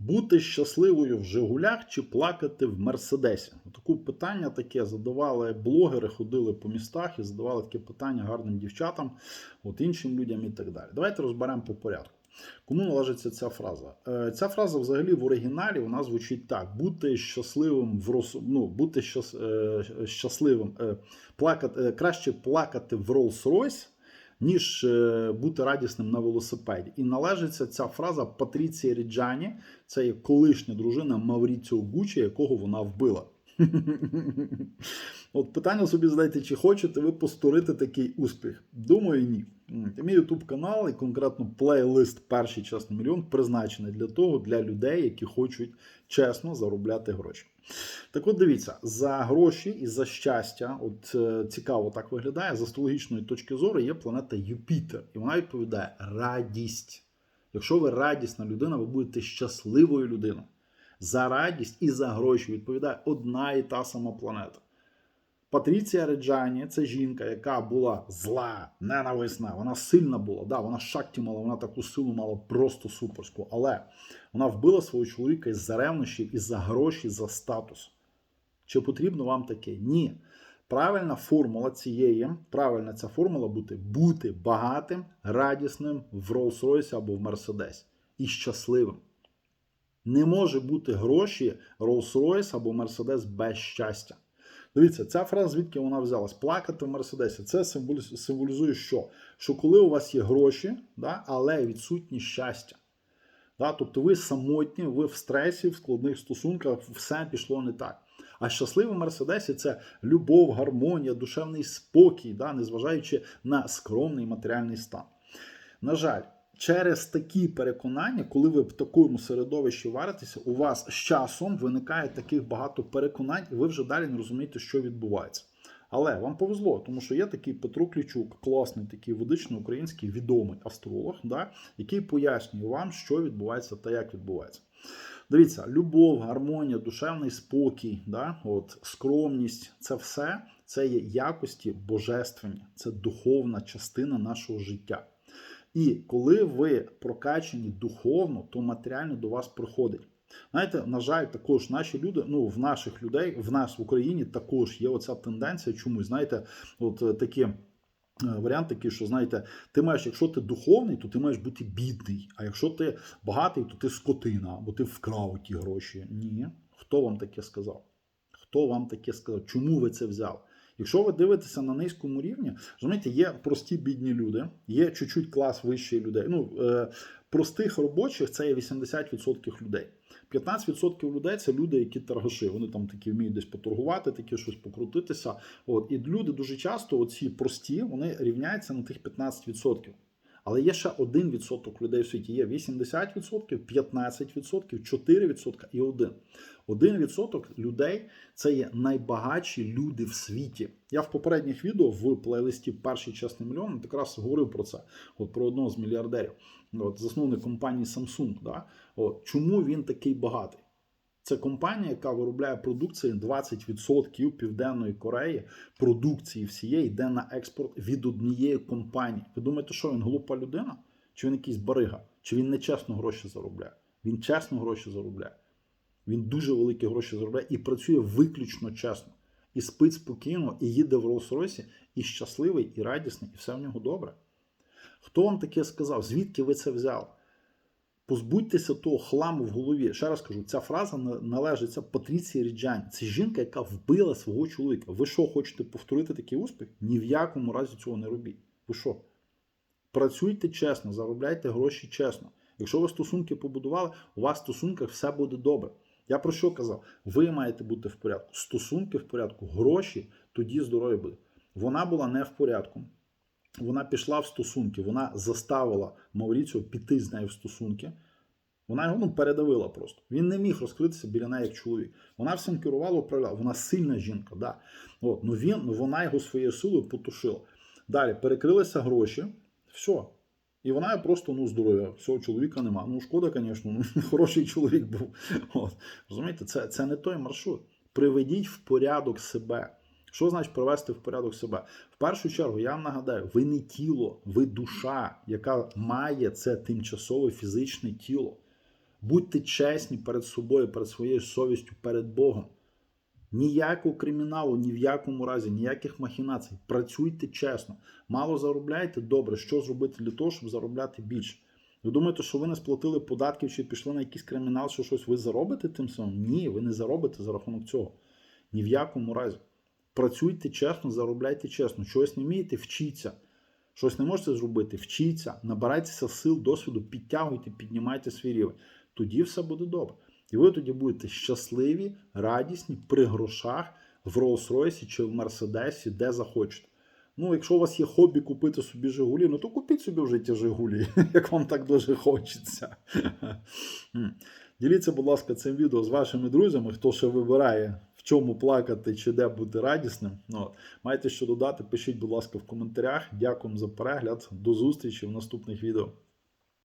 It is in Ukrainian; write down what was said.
Бути щасливою в Жигулях чи плакати в Мерседесі? Таку питання таке задавали блогери, ходили по містах і задавали таке питання гарним дівчатам, от іншим людям і так далі. Давайте розберемо по порядку. Кому належиться ця фраза? Е, Ця фраза взагалі в оригіналі вона звучить так: бути щасливим в рос... ну, бути щас... е, щасливим, е, плакати, краще плакати в Rolls-Royce, ніж е, бути радісним на велосипеді. І належиться ця фраза Патріції Ріджані, це є колишня дружина Мавріціо Гучі, якого вона вбила. От питання собі задайте, чи хочете ви повторити такий успіх? Думаю, ні. Мій ютуб канал і конкретно плейлист Перший чесний мільйон призначений для того, для людей, які хочуть чесно заробляти гроші. Так от дивіться, за гроші і за щастя, от е, цікаво так виглядає, з астрологічної точки зору є планета Юпітер, і вона відповідає радість. Якщо ви радісна людина, ви будете щасливою людиною. За радість і за гроші відповідає одна і та сама планета. Патріція Реджані це жінка, яка була зла, ненависна. Вона сильна була. Да, вона шахті мала, вона таку силу мала просто суперську. Але вона вбила свого чоловіка із-за ревнощів, із-за гроші, за статус. Чи потрібно вам таке? Ні. Правильна формула цієї, правильна ця формула бути бути багатим, радісним в Rolls-Royce або в Мерседесі і щасливим. Не може бути гроші Rolls-Royce або Mercedes без щастя. Дивіться, ця фраза, звідки вона взялась? Плакати в Мерседесі. Це символізує що? Що коли у вас є гроші, да, але відсутнє щастя. Да, тобто ви самотні, ви в стресі, в складних стосунках, все пішло не так. А щасливий Мерседесі це любов, гармонія, душевний спокій, да, незважаючи на скромний матеріальний стан. На жаль, через такі переконання, коли ви в такому середовищі варитеся, у вас з часом виникає таких багато переконань, і ви вже далі не розумієте, що відбувається. Але вам повезло, тому що є такий Петро Клічук, класний такий ведичний український відомий астролог, да, який пояснює вам, що відбувається та як відбувається. Дивіться, любов, гармонія, душевний спокій, да, от, скромність це все це є якості божественні, це духовна частина нашого життя. І коли ви прокачані духовно, то матеріально до вас приходить. Знаєте, на жаль, також наші люди, ну в наших людей, в нас в Україні також є оця тенденція чомусь, знаєте, от е, такі. е, Варіант такий, що знаєте, ти маєш, якщо ти духовний, то ти маєш бути бідний. А якщо ти багатий, то ти скотина, або ти вкрав ті гроші. Ні. Хто вам таке сказав? Хто вам таке сказав? Чому ви це взяли? Якщо ви дивитеся на низькому рівні, розумієте, є прості бідні люди, є чуть-чуть клас вищих людей. Ну, е, простих робочих це є 80% людей. 15% людей це люди, які торгаші. Вони там такі вміють десь поторгувати, такі щось покрутитися. От і люди дуже часто, оці прості, вони рівняються на тих 15%. Але є ще 1% людей в світі. Є 80%, 15%, 4% і 1%. 1% людей це є найбагатші люди в світі. Я в попередніх відео в плейлисті Перший чесний мільйон якраз говорив про це. От про одного з мільярдерів, от засновник компанії Samsung. Да? От, чому він такий багатий? Це компанія, яка виробляє продукцію 20% Південної Кореї, продукції всієї йде на експорт від однієї компанії. Ви думаєте, що він глупа людина? Чи він якийсь барига? Чи він нечесно гроші заробляє? Він чесно гроші заробляє. Він дуже великі гроші заробляє і працює виключно чесно. І спить спокійно, і їде в Rolls-Royce, і щасливий, і радісний, і все в нього добре. Хто вам таке сказав? Звідки ви це взяли? Позбудьтеся того хламу в голові. Ще раз кажу, ця фраза на- належиться Патріції Ріджані. Це жінка, яка вбила свого чоловіка. Ви що, хочете повторити такий успіх? Ні в якому разі цього не робіть. Ви що? Працюйте чесно, заробляйте гроші чесно. Якщо ви стосунки побудували, у вас в стосунках все буде добре. Я про що казав? Ви маєте бути в порядку. Стосунки в порядку, гроші, тоді здоров'я буде. Вона була не в порядку. Вона пішла в стосунки, вона заставила Мауріціо піти з нею в стосунки. Вона його ну, передавила просто. Він не міг розкритися біля неї як чоловік. Вона всім керувала, управляла. Вона сильна жінка, да. От, ну він, ну вона його своєю силою потушила. Далі перекрилися гроші, все. І вона просто ну здоров'я. Всього чоловіка нема. Ну шкода, звісно, ну, хороший чоловік був. От. Розумієте, це, це не той маршрут. Приведіть в порядок себе. Що значить привести в порядок себе? В першу чергу, я вам нагадаю, ви не тіло, ви душа, яка має це тимчасове фізичне тіло. Будьте чесні перед собою, перед своєю совістю, перед Богом. Ніякого криміналу, ні в якому разі, ніяких махінацій. Працюйте чесно. Мало заробляйте, добре. Що зробити для того, щоб заробляти більше? Ви думаєте, що ви не сплатили податків чи пішли на якийсь кримінал, що щось ви заробите тим самим? Ні, ви не заробите за рахунок цього. Ні в якому разі. Працюйте чесно, заробляйте чесно. Чогось не вмієте, вчіться. Щось не можете зробити, вчіться, набирайтеся сил, досвіду, підтягуйте, піднімайте свій рівень. Тоді все буде добре. І ви тоді будете щасливі, радісні при грошах в Rolls-Royce чи в Мерседесі, де захочете. Ну, якщо у вас є хобі купити собі Жигулі, ну то купіть собі в житті Жигулі, як вам так дуже хочеться. Діліться, будь ласка, цим відео з вашими друзями, хто ще вибирає, в чому плакати чи де бути радісним. Ну, маєте що додати, пишіть, будь ласка, в коментарях. Дякую за перегляд. До зустрічі в наступних відео.